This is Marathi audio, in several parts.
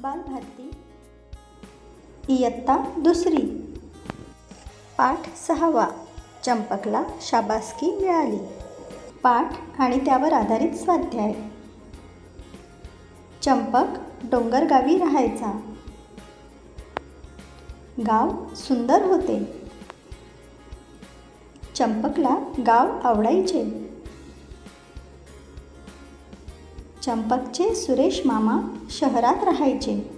बालभारती. इयत्ता दुसरी. पाठ सहावा. चंपकला शाबासकी मिळाली. पाठ आणि त्यावर आधारित स्वाध्याय. चंपक डोंगरगावी राहायचा. गाव सुंदर होते. चंपकला गाव आवडायचे. चंपकचे सुरेश मामा शहरात राहायचे.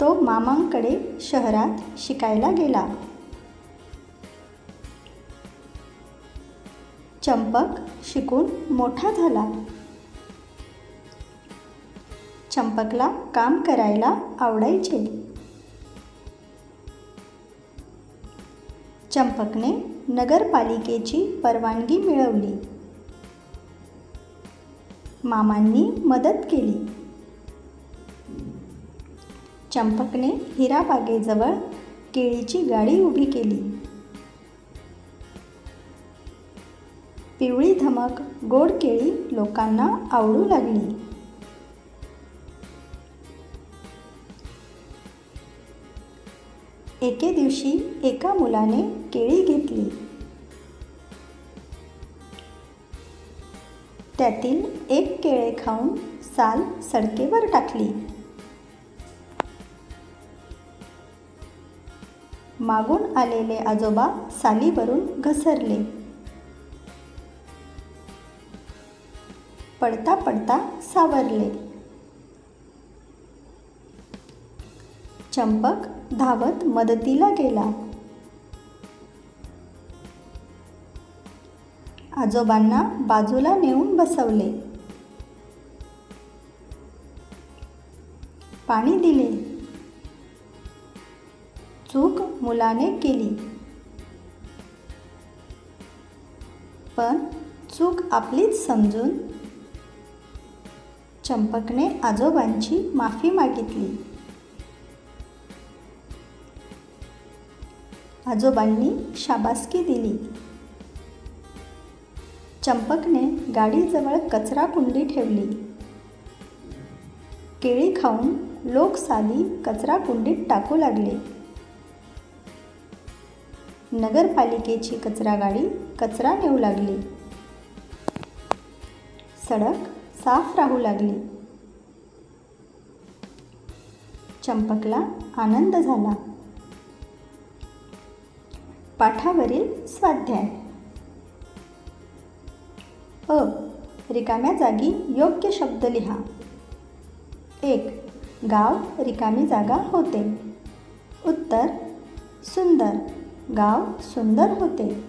तो मामांकडे शहरात शिकायला गेला. चंपक शिकून मोठा झाला. चंपकला काम करायला आवडायचे. चंपकने नगरपालिकेची परवानगी मिळवली. मामांनी मदत केली. चंपकने हिराबागेजवळ केळीची गाडी उभी केली. पिवळी धमक गोड केळी लोकांना आवडू लागली. एके दिवशी एका मुलाने केळी घेतली. त्यातील एक केळे खाऊन साल सडकेवर टाकली. मागून आलेले आजोबा सालीवरून घसरले. पडता पडता सावरले. चंपक धावत मदतीला गेला. आजोबांना बाजूला नेऊन बसवले. पाणी दिले. चूक मुलाने केली. पण चूक आपलीच समजून चंपकने आजोबांची माफी मागितली. आजोबांनी शाबासकी दिली. चंपकने गाडीजवळ कचरा कुंडी ठेवली. केळी खाऊन लोक साली कचरा कुंडीत टाकू लागले. नगरपालिकेची कचरा गाडी कचरा नेऊ लागली. सडक साफ राहू लागली. चंपकला आनंद झाला. पाठावरील स्वाध्याय. अ रिकाम्या जागी योग्य शब्द लिहा. एक गाव रिकामी जागा होते. उत्तर सुंदर गाव सुंदर होते.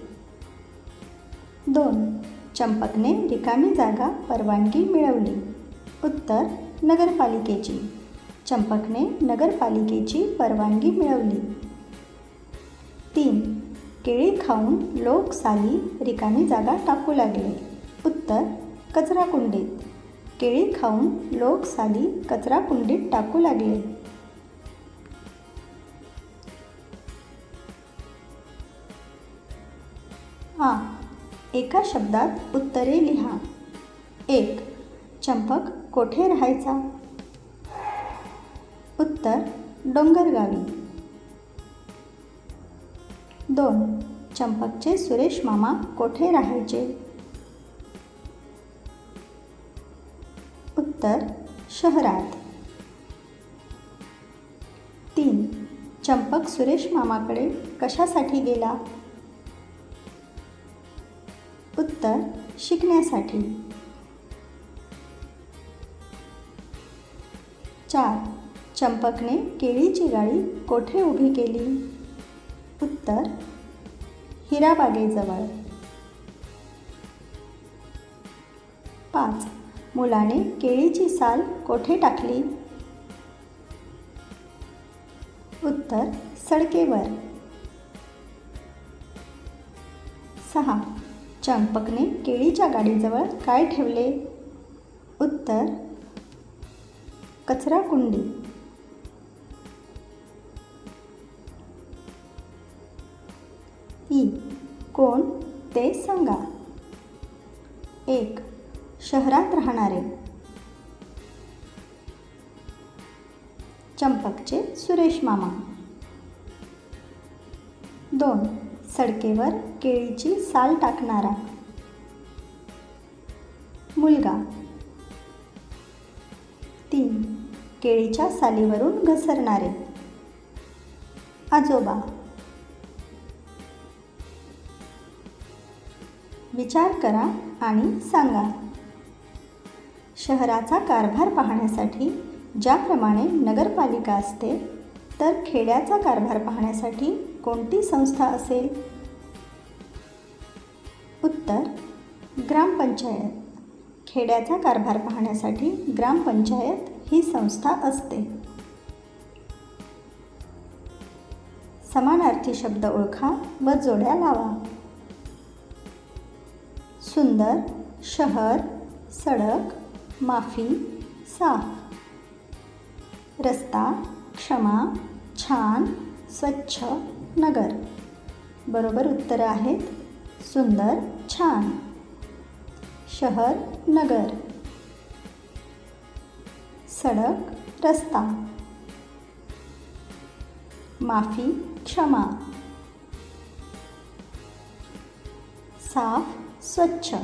दोन चंपकने रिकामी जागा परवानगी मिळवली. उत्तर नगरपालिकेची. चंपकने नगरपालिकेची परवानगी मिळवली. तीन केळी खाऊन लोक साली रिकामी जागा टाकू लागले. उत्तर कचरा कुंडीत. केळी खाऊन लोक साली कचरा कुंडीत टाकू लागले. आ एका शब्दात उत्तरे लिहा. एक चंपक कोठे राहायचा? उत्तर डोंगरगावी. दोन चंपकचे सुरेश मामा कोठे राहायचे? तर शहरात. तीन. चंपक सुरेश मामाकडे कशासाठी गेला? उत्तर शिकण्यासाठी. चार. चंपकने केळीची गाडी कोठे उभी केली? उत्तर हिराबागेजवळ. पाच. मुलाने केळीची साल कोठे टाकली? उत्तर सडकेवर. सहा. चंपकने केळीच्या गाडीजवळ काय ठेवले? उत्तर कचरा कुंडी. ई. कोण? ते सांगा. एक. शहरात राहणारे. चंपकचे सुरेश मामा. दोन सडकेवर केळीची साल टाकणारा. मुलगा. तीन केळीच्या सालीवरून घसरणारे. आजोबा. विचार करा आणि सांगा. शहराचा कारभार पाहण्यासाठी ज्याप्रमाणे नगरपालिका असते तर खेड्याचा कारभार पाहण्यासाठी कोणती संस्था असेल? उत्तर ग्रामपंचायत खेड्याचा कारभार पाहण्यासाठी ग्रामपंचायत ही संस्था असते. समानार्थी शब्द ओळखा व जोड्या लावा. सुंदर शहर सडक माफी साफ. रस्ता क्षमा छान स्वच्छ नगर. बरोबर उत्तरं आहेत. सुंदर छान. शहर नगर. सडक रस्ता. माफी क्षमा. साफ स्वच्छ.